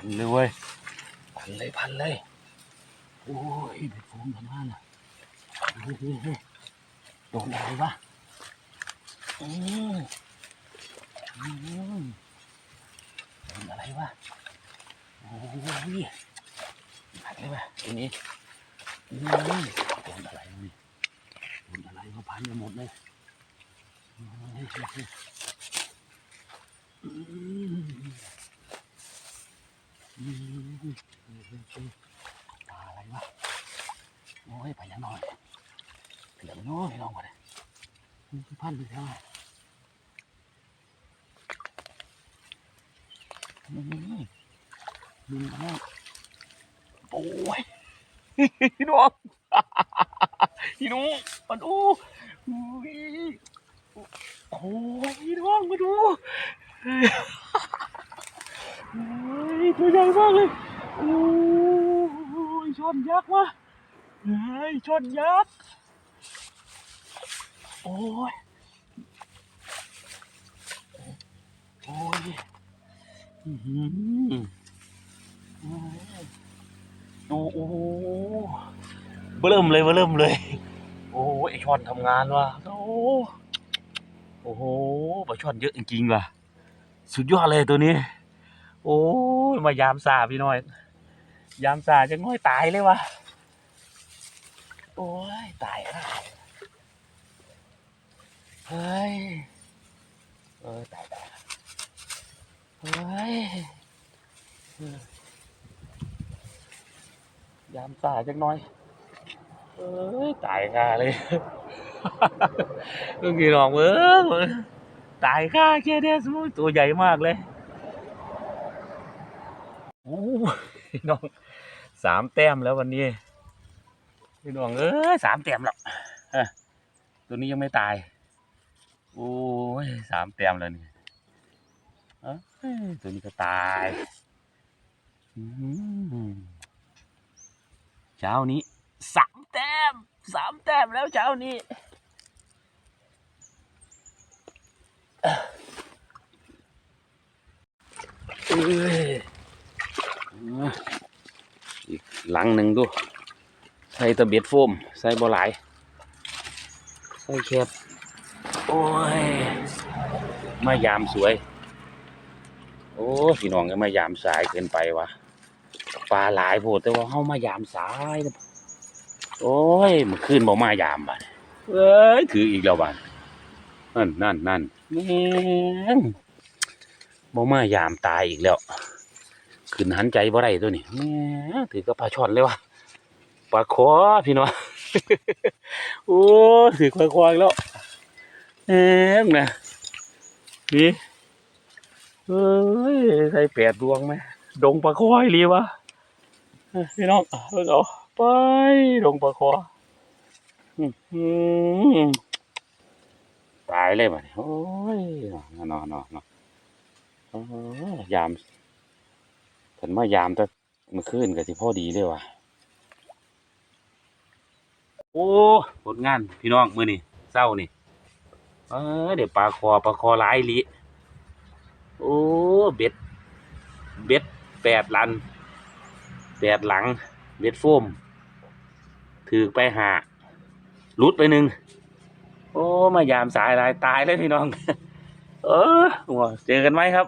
พันเลยเว้ยพันเลยพันเลยโอ้ยเบ็ดฟมทำงาน่ะเฮ้ยเฮ้ยโดนอะไรวะอืมอืมโดนอะไรวะโอ้ยพันเลยวะทีนี้อืมโดนอะไรวะนี่โดนอะไรก็พันไปหมดเลยเฮ้ยเฮ้ยเฮ้ยอืมอืมเฮ้ย เฮ้ยเฮ้ยปลาอะไรวะโอ้ยไปยังน้อนเดี๋ยวน้อยลองก่อนเลยมันพันไปแล้วอืมดึงมาแล้วโอ้ยพี่น้องพี่น้องมาดูโอ้ยพี่น้องมาดูโอ้ยตัวใหญ่มากเลยโอ้ ยชนยักษ์ว่ะเฮ้ยชนยักษ์โอ้ยโอ้ยอื้อหือโอ้โหเบิ่มเลยเบิ่มเลย โอ้ยไอช่อนทำงานว่ะโอ้โอ้โหปลาช่อนเยอะจริงๆว่ะ สุดยอดเลยตัวนี้ โอ้ยมายามสาพี่น้อย ยามสาจังน้อยตายเลยวะโอ้ย ตายแล้วเฮ้ยเออตายตายเฮ้ยยามสาจังน้อย เอ้ย ตายค่าเลยเมื่อกี้น้องเออตายค่าแค่เนี้ยสู้ตัวใหญ่มากเลยโอ้ ยน้องสามแต้มแล้ววันนี้พี่น้องเอ้ยสามแต้มแล้วเอ้อตัวนี้ยังไม่ตาย โอ้ยสามแต้มแล้วนี่อตัวนี้ก็ตายเช้านี้สามแต้มสามแต้มแล้วเช้านี้เอ้ย อีกหลังหนึ่งดู ใส่ตะเบ็ดโฟม ใส่บ่หลาย ใส่แคบโอ้ย มายามสวย โอ้พี่น้องก็มายามสายเกินไปวะปลาหลายโพดแต่ว่าเฮามายามสายนะโอ้ยมันขึ้นบ่มายามบัดเอ้ยถืออีกแล้วบันั่นนั่นนั่นแม่งบ่มายามตายอีกแล้ว ขึ้นหันใจบ่ได้ตัวนี้แม่ถือกับปลาช่อนเลยวะปลาคอพี่น้องโอ้ถือปลาคออีกแล้วเอ็มนะนี่เอ้ยใส่แปดดวงไหมดงปลาคออีหลีวะพี่น้องเพิ่งเอาไปดงปลาค้อตายเลยบันี้โอ้ยนอนนอนนอนยาม เพิ่นมายามแต่มื่อคืนก็สิพอดีเลยว่ะโอ้ผลงานพี่น้องมือนี่เศร้านี่เออเดี๋ยวปลาคอปลาคอหลายลิโอ้เบ็ด เบ็ดแปดลันแปดหลัง เบ็ดโฟมถือไปหาลุดไปหนึ่งโอ้ มายามสายลายตายเลยพี่น้อง เออหัวเจอกันไหมครับ